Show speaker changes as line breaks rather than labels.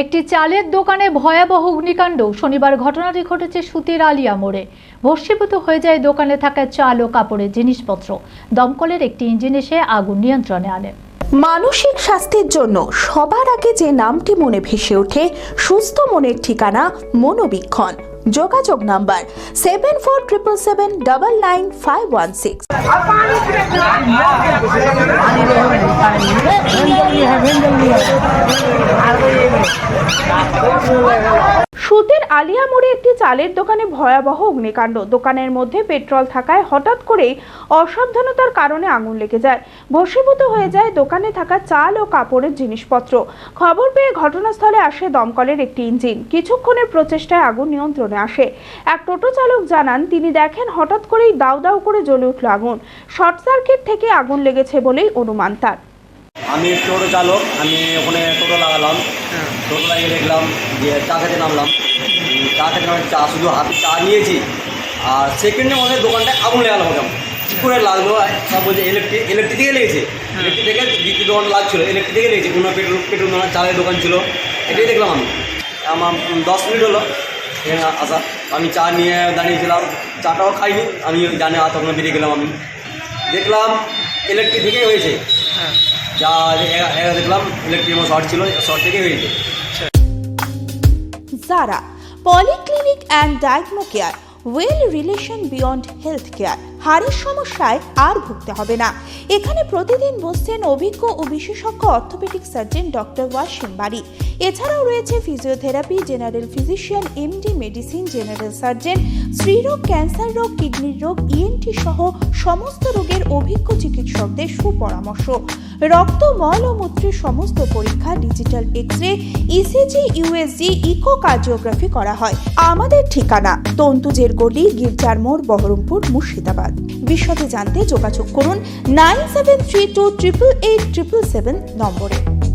একটি চালের দোকানে ভয়াবহ অগ্নিকাণ্ড। শনিবার ঘটনাটি ঘটেছে সুতির আলিয়া মোড়ে। ভস্মীভূত হয়ে যায় দোকানে থাকা চাল ও কাপড়ের জিনিসপত্র। দমকলের একটি ইঞ্জিন এসে আগুন নিয়ন্ত্রণে আনে।
মানসিক স্বাস্থ্যের জন্য সবার আগে যে নামটি মনে ভেসে ওঠে সুস্থ মনের ঠিকানা মনোবীক্ষণ। যোগাযোগ number seven four triple seven double nine five one six.
সুতের আলিয়া মোড়ে একটি চালের দোকানে ভয়াবহ অগ্নিকাণ্ড। দোকানের মধ্যে পেট্রোল থাকায় হঠাৎ করেই অসাবধানতার কারণে আগুন লেগে যায়। ভস্মীভূত হয়ে যায় দোকানে থাকা চাল ও কাপড়ের জিনিসপত্র। খবর পেয়ে ঘটনাস্থলে আসে দমকলের একটি ইঞ্জিন। কিছুক্ষণের প্রচেষ্টায় আগুন নিয়ন্ত্রণে আসে। এক টোটো চালক জানান তিনি দেখেন হঠাৎ করেই দাউ দাউ করে জ্বলে উঠল আগুন। শর্ট সার্কিট থেকে আগুন লেগেছে বলেই অনুমান তার।
আমি টোটো চালক আমি ওখানে টোটো লাগালাম। টোটো লাগিয়ে দেখলাম যে চা খেতে নামলাম। চা খেতে নামে চা শুধু হাতে চা নিয়েছি। আর সেকেন্ডের মধ্যে দোকানটায় আগুন লেগালো মোটাম কী করে লাগল সব বলছে ইলেকট্রিক ইলেকট্রিক থেকে লেগেছে ইলেকট্রিক থেকে দ্বিতীয় দোকান লাগছিল ইলেকট্রিক থেকে লেগেছে কোনো পেট্রোল পেট্রোল দোকান, চালের দোকান ছিল। এটাই দেখলাম আমি। আমার দশ মিনিট হলো। আসা। আমি চা নিয়ে দাঁড়িয়েছিলাম। চাটাও খাইনি। আমি ওই জানে আর তখন বেরিয়ে গেলাম আমি। দেখলাম ইলেকট্রিক থেকেই হয়েছে। যা দেখলাম ইলেকট্রিক আমার শর্ট ছিল। শর্ট থেকেই হয়েছে।
Zara polyclinic and diagno care, well relation beyond health care. হাড়ের সমস্যায় আর ভুগতে হবে না। এখানে প্রতিদিন বসছেন অভিজ্ঞ ও বিশেষজ্ঞ অর্থোপেডিক সার্জন ডক্টর ওয়াসিম বাড়ি এছাড়াও রয়েছে physiotherapy, general physician, MD medicine, general surgeon, স্ত্রীরোগ, cancer রোগ, কিডনির রোগ ইএনটি সহ সমস্ত রোগের অভিজ্ঞ চিকিৎসকদের সুপরামর্শ। রক্ত মল ও মূত্রের সমস্ত পরীক্ষা digital X ray ECG USG echo cardiography করা হয়। আমাদের ঠিকানা, তন্তুজের গলি, গির্জার মোড়, বহরমপুর, মুর্শিদাবাদ। বিশদে জানতে যোগাযোগ করুন nine seven three two triple eight triple seven নম্বরে।